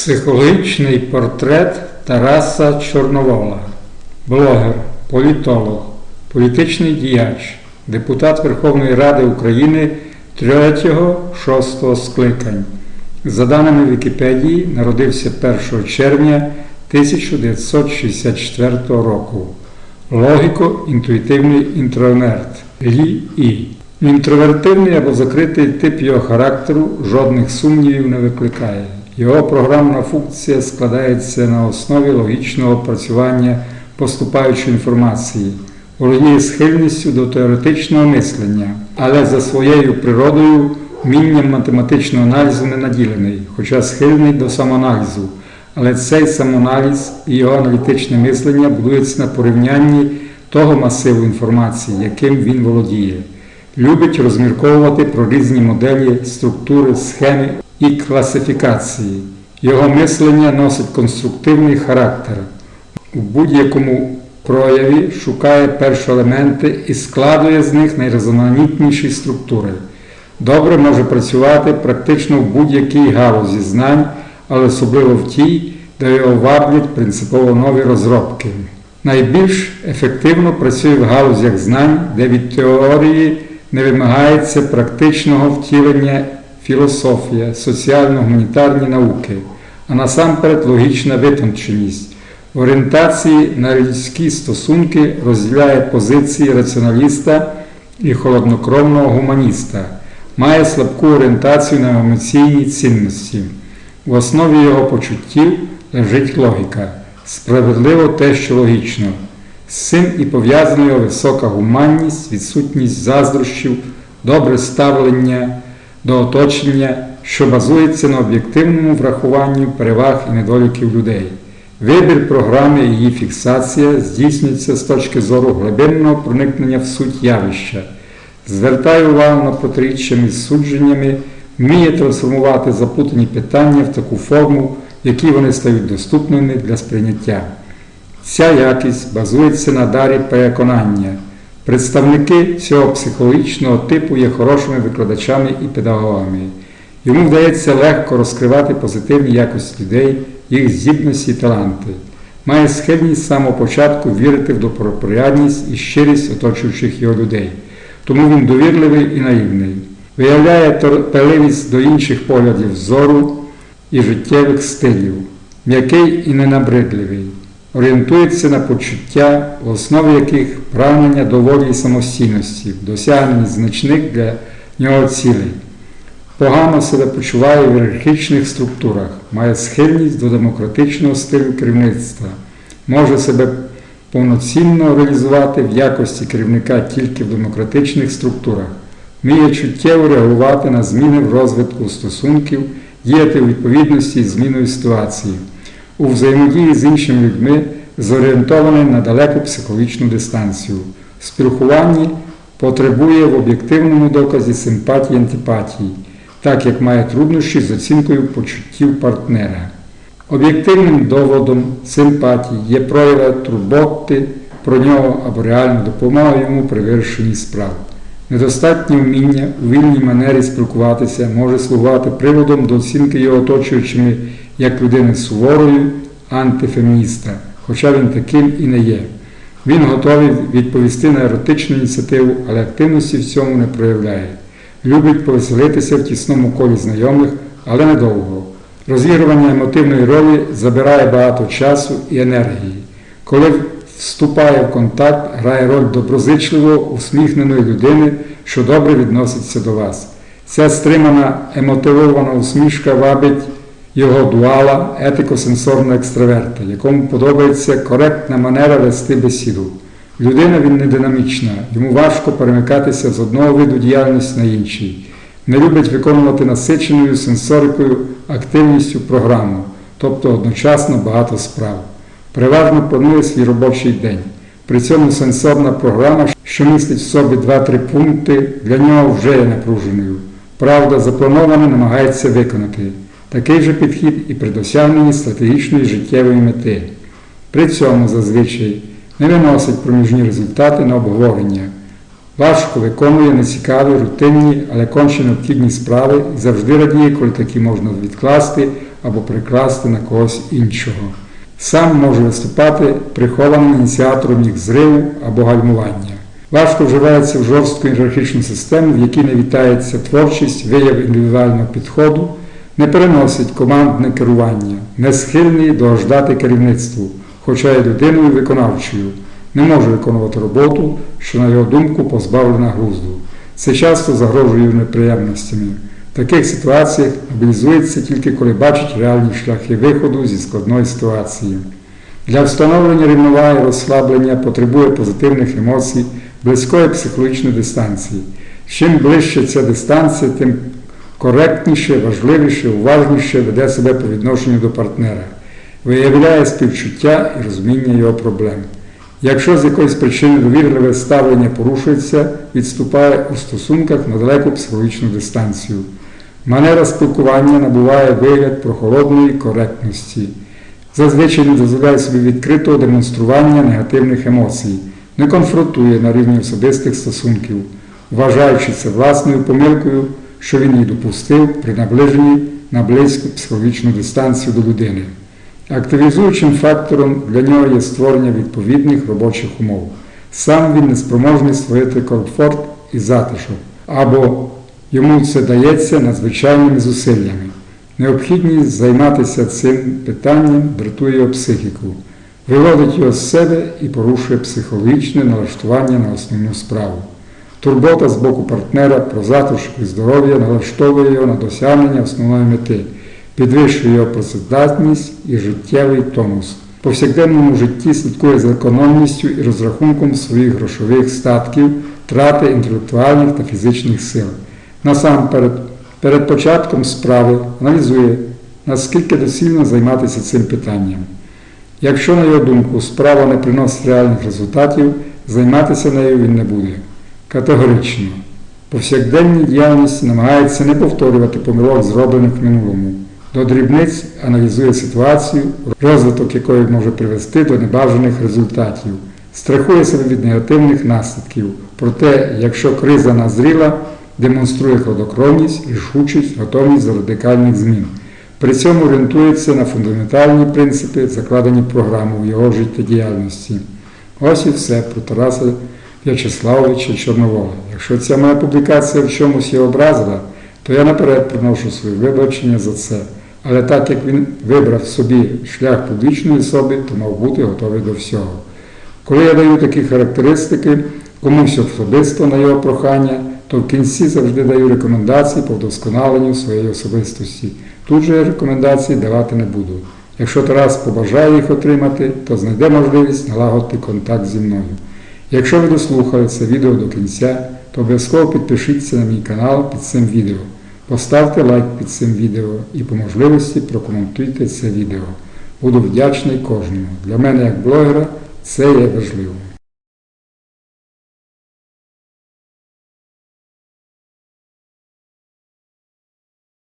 Психологічний портрет Тараса Чорновола, блогер, політолог, політичний діяч, депутат Верховної Ради України 3-6 скликань. За даними Вікіпедії, народився 1 червня 1964 року. Логіко-інтуїтивний інтроверт Лі І. Інтровертивний або закритий тип його характеру жодних сумнівів не викликає. Його програмна функція складається на основі логічного опрацювання поступаючої інформації, володіє схильністю до теоретичного мислення, але за своєю природою вмінням математичного аналізу не наділений, хоча схильний до самоаналізу. Але цей самоаналіз і його аналітичне мислення будується на порівнянні того масиву інформації, яким він володіє. Любить розмірковувати про різні моделі, структури, схеми і класифікації. Його мислення носить конструктивний характер. У будь-якому прояві шукає перші елементи і складує з них найрізноманітніші структури. Добре може працювати практично в будь-якій галузі знань, але особливо в тій, де його ваблять принципово нові розробки. Найбільш ефективно працює в галузях знань, де від теорії не вимагається практичного втілення філософія, соціально-гуманітарні науки, а насамперед логічна витонченість. В орієнтації на людські стосунки розділяє позиції раціоналіста і холоднокровного гуманіста, має слабку орієнтацію на емоційні цінності. В основі його почуттів лежить логіка, справедливо те, що логічно. З цим і пов'язана його висока гуманність, відсутність заздрощів, добре ставлення до оточення, що базується на об'єктивному врахуванні переваг і недоліків людей. Вибір програми і її фіксація здійснюється з точки зору глибинного проникнення в суть явища, звертає увагу на протиріччя між судженнями, вміє трансформувати заплутані питання в таку форму, в якій вони стають доступними для сприйняття. Ця якість базується на дарі переконання. Представники цього психологічного типу є хорошими викладачами і педагогами. Йому вдається легко розкривати позитивні якості людей, їх здібності і таланти. Має схильність з самого початку вірити в добропорядність і щирість оточуючих його людей. Тому він довірливий і наївний. Виявляє терпеливість до інших поглядів зору і життєвих стилів, м'який і ненабридливий орієнтується на почуття, в основі яких прагнення до волі і самостійності, досягнення значних для нього цілей. Погано себе почуває в ієрархічних структурах, має схильність до демократичного стилю керівництва, може себе повноцінно реалізувати в якості керівника тільки в демократичних структурах, вміє чуттєво реагувати на зміни в розвитку стосунків, діяти у відповідності з зміною ситуації у взаємодії з іншими людьми зорієнтований на далеку психологічну дистанцію. В спілкуванні потребує в об'єктивному доказі симпатії антипатії, так як має труднощі з оцінкою почуттів партнера. Об'єктивним доводом симпатії є проява турботи про нього або реальна допомога йому при вирішенні справ. Недостатнє вміння у вільній манері спілкуватися може слугувати приводом до оцінки його оточуючими як людини суворою, антифемініста, хоча він таким і не є. Він готовий відповісти на еротичну ініціативу, але активності в цьому не проявляє. Любить повеселитися в тісному колі знайомих, але недовго. Розігрування емотивної ролі забирає багато часу і енергії. Коли вступає в контакт, грає роль доброзичливо усміхненої людини, що добре відноситься до вас. Ця стримана емотивована усмішка вабить його дуала етико-сенсорного екстраверта, якому подобається коректна манера вести бесіду. Людина він не динамічна, йому важко перемикатися з одного виду діяльності на інший. Не любить виконувати насиченою сенсорикою активністю програму, тобто одночасно багато справ. Переважно планує свій робочий день. При цьому сенсорна програма, що містить в собі 2-3 пункти, для нього вже є напруженою. Правда, заплановане намагається виконати. Такий же підхід і при досягненні стратегічної життєвої мети. При цьому зазвичай не виносить проміжні результати на обговорення, Важко виконує нецікаві, рутинні, але конче необхідні справи і завжди радіє, коли такі можна відкласти або прикласти на когось іншого. Сам може виступати прихованим ініціатором їх зриву або гальмування. Важко вживається в жорстку ієрархічну систему, в якій не вітається творчість, вияв індивідуального підходу, не переносить командне керування, не схильний догождати керівництву, хоча є людиною виконавчою, не може виконувати роботу, що, на його думку, позбавлена глузду. Це часто загрожує неприємностями. В таких ситуаціях мобілізується тільки коли бачить реальні шляхи виходу зі складної ситуації. Для встановлення рівноваги розслаблення потребує позитивних емоцій, близької психологічної дистанції. Чим ближче ця дистанція, тим коректніше, важливіше, уважніше веде себе по відношенню до партнера, виявляє співчуття і розуміння його проблем. Якщо з якоїсь причини довірливе ставлення порушується, відступає у стосунках на далеку психологічну дистанцію. Манера спілкування набуває вигляд прохолодної коректності. Зазвичай не дозволяє собі відкритого демонстрування негативних емоцій, не конфронтує на рівні особистих стосунків, вважаючи це власною помилкою, що він її допустив при наближенні на близьку психологічну дистанцію до людини. Активізуючим фактором для нього є створення відповідних робочих умов. Сам він не спроможний створити комфорт і затишок, або йому це дається надзвичайними зусиллями. Необхідність займатися цим питанням дратує його психіку, виводить його з себе і порушує психологічне налаштування на основну справу. Турбота з боку партнера про затишок і здоров'я налаштовує його на досягнення основної мети, підвищує його працездатність і життєвий тонус. В повсякденному житті слідкує за економністю і розрахунком своїх грошових статків, трати інтелектуальних та фізичних сил. Насамперед, перед початком справи аналізує, наскільки доцільно займатися цим питанням. Якщо, на його думку, справа не приносить реальних результатів, займатися нею він не буде. Категорично. Повсякденній діяльності намагається не повторювати помилок, зроблених в минулому. До дрібниць аналізує ситуацію, розвиток якої може привести до небажаних результатів, страхує себе від негативних наслідків. Проте, якщо криза назріла, демонструє хладокровність, рішучість, готовність до радикальних змін. При цьому орієнтується на фундаментальні принципи, закладені в його життєдіяльності. Ось і все про Тараса В'ячеславовича Чорновола. Якщо ця моя публікація в чомусь його образила, то я наперед приношу своє вибачення за це. Але так як він вибрав собі шлях публічної особи, то мав бути готовий до всього. Коли я даю такі характеристики комусь особисто на його прохання, то в кінці завжди даю рекомендації по вдосконаленню своєї особистості. Тут же я рекомендації давати не буду. Якщо Тарас побажає їх отримати, то знайде можливість налагодити контакт зі мною. Якщо ви дослухали це відео до кінця, то обов'язково підпишіться на мій канал під цим відео. Поставте лайк під цим відео і по можливості прокоментуйте це відео. Буду вдячний кожному. Для мене як блогера це є важливо.